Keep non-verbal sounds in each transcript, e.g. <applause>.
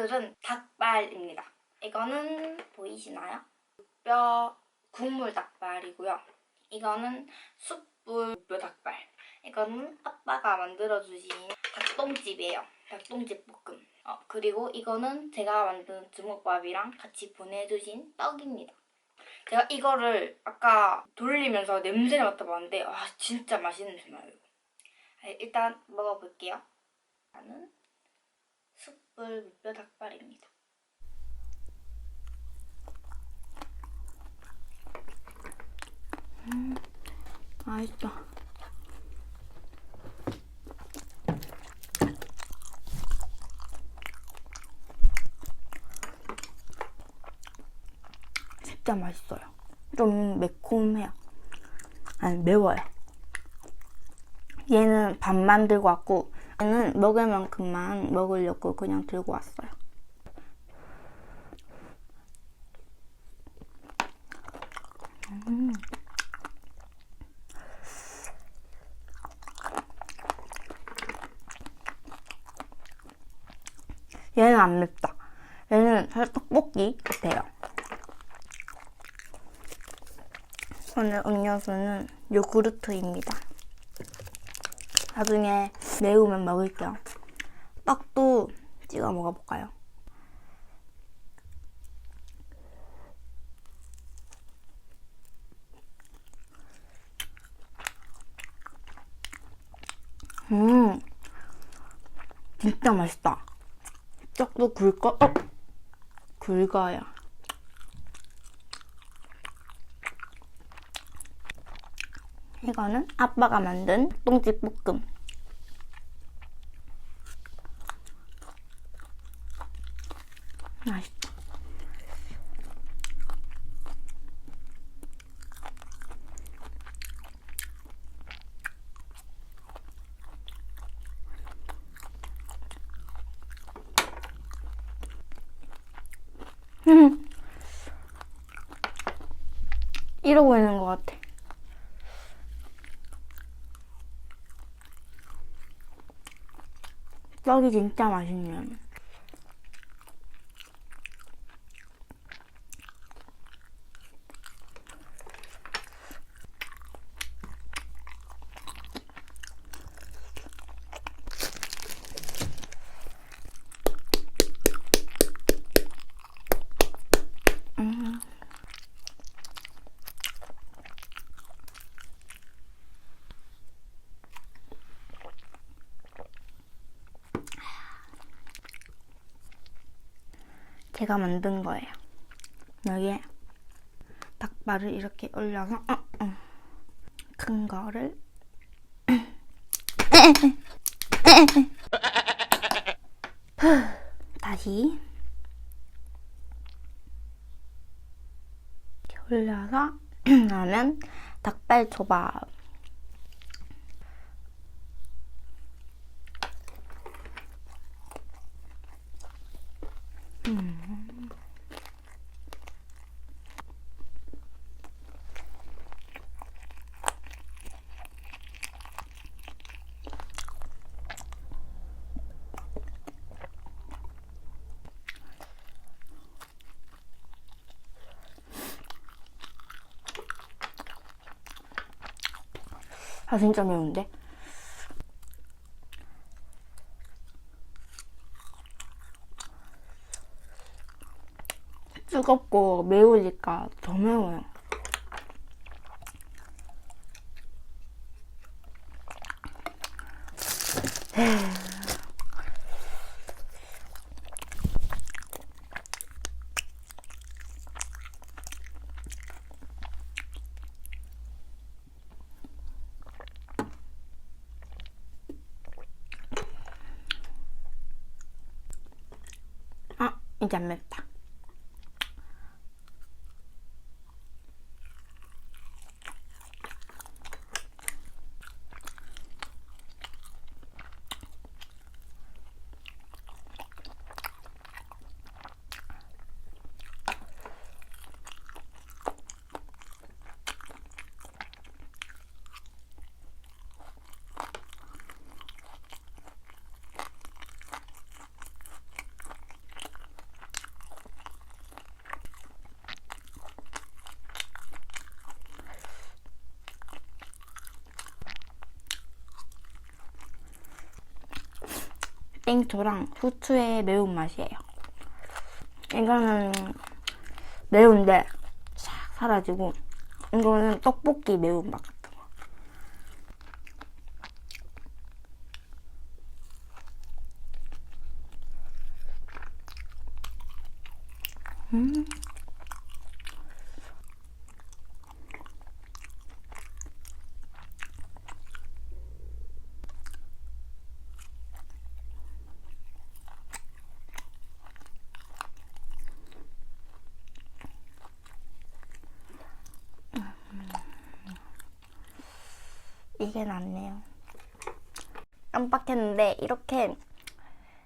오늘은 닭발입니다. 이거는 보이시나요? 뼈 국물 닭발이고요. 이거는 숯불 뼈 닭발. 이거는 아빠가 만들어주신 닭똥집이에요. 닭똥집 볶음. 어, 그리고 이거는 제가 만든 주먹밥이랑 같이 보내주신 떡입니다. 제가 이거를 아까 돌리면서 냄새를 맡아봤는데 와 진짜 맛있는 냄새 나요. 네, 일단 먹어볼게요. 나는 숯불 무뼈 닭발입니다. 음, 맛있다. 진짜 맛있어요. 좀 매콤해요. 아니 매워요. 얘는 반만 들고 왔고 얘는 먹을 만큼만 먹으려고 그냥 들고 왔어요. 음. 얘는 안 맵다. 얘는 떡볶이 같아요. 오늘 음료수는 요구르트입니다. 나중에 매우면 먹을게요. 떡도 찍어 먹어볼까요? 음, 진짜 맛있다. 떡도 굵고, 어, 굵어요. 이거는 아빠가 만든 똥집 볶음. 맛있다. 음. 이러고 있는 것 같아. 떡이 진짜 맛있네요. 음. 제가 만든 거예요. 여기에 닭발을 이렇게 올려서 어, 어. 큰 거를 <laughs> 다시 올려서 <clears throat> 하면 닭발 초밥 아 진짜 매운데? 뜨겁고 매우니까 더 매워요. 아, 이 제 땡초랑 후추의 매운맛이에요. 이거는 매운데 싹 사라지고 이거는 떡볶이 매운맛 같은 거. 음. 이게 낫네요. 깜빡했는데 이렇게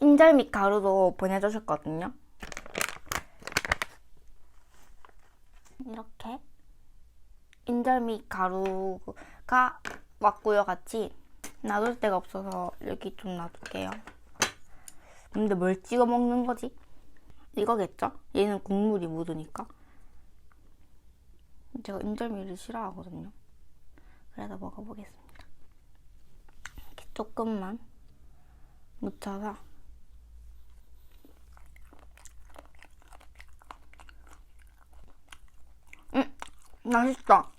인절미 가루도 보내주셨거든요. 이렇게 인절미 가루가 왔고요, 같이 놔둘 데가 없어서 여기 좀 놔둘게요. 근데 뭘 찍어 먹는 거지? 이거겠죠? 얘는 국물이 묻으니까. 제가 인절미를 싫어하거든요. 그래서 먹어보겠습니다. 이렇게 조금만 묻혀서 음, 맛있다.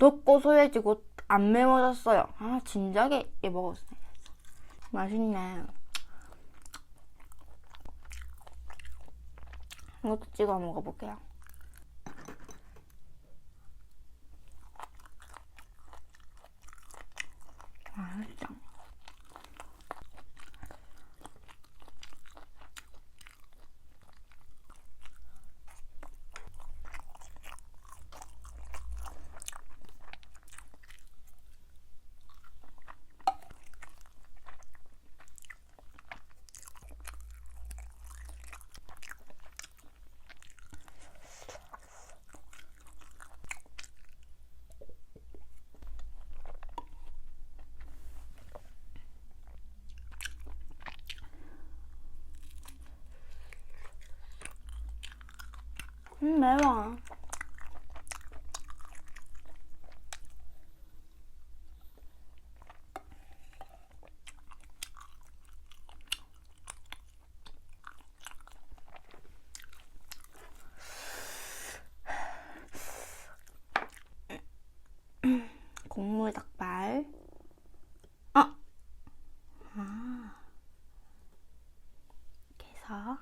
더 고소해지고 안 매워졌어요. 아, 진작에 얘 먹었어요. 맛있네. 이것도 찍어 먹어볼게요. 맛있다. 음, 매워. 국물 닭발. 어? 아. 이렇게 해서.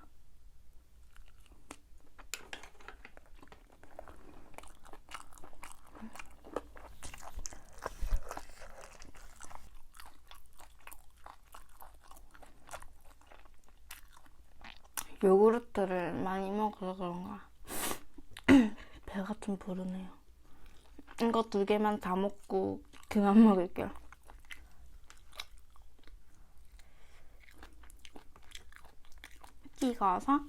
요구르트를 많이 먹어서 그런가 <clears throat> 배가 좀 부르네요. 이거 두 개만 다 먹고 그만 먹을게요. 찍어서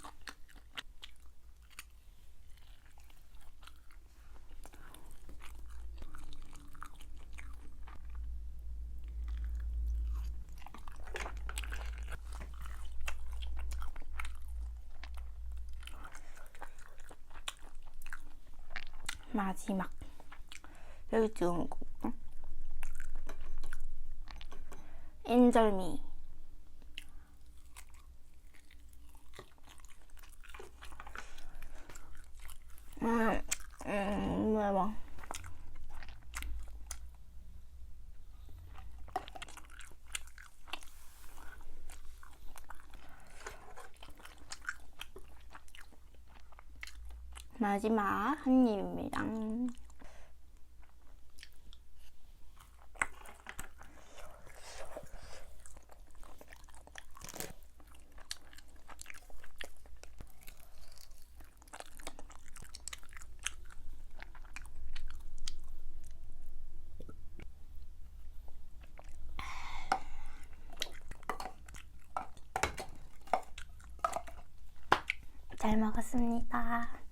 마지막 여기 찍은 거 응? 인절미 음, 음 매워 마지막 한 입입니다. 잘 먹었습니다.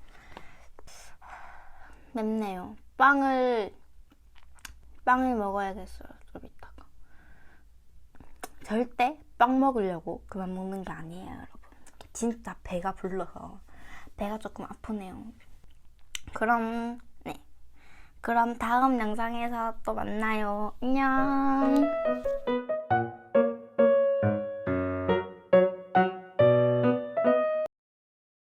맵네요. 빵을 빵을 먹어야겠어요. 좀 이따가. 절대 빵 먹으려고 그만 먹는 게 아니에요, 여러분. 진짜 배가 불러서 배가 조금 아프네요. 그럼 네. 그럼 다음 영상에서 또 만나요. 안녕.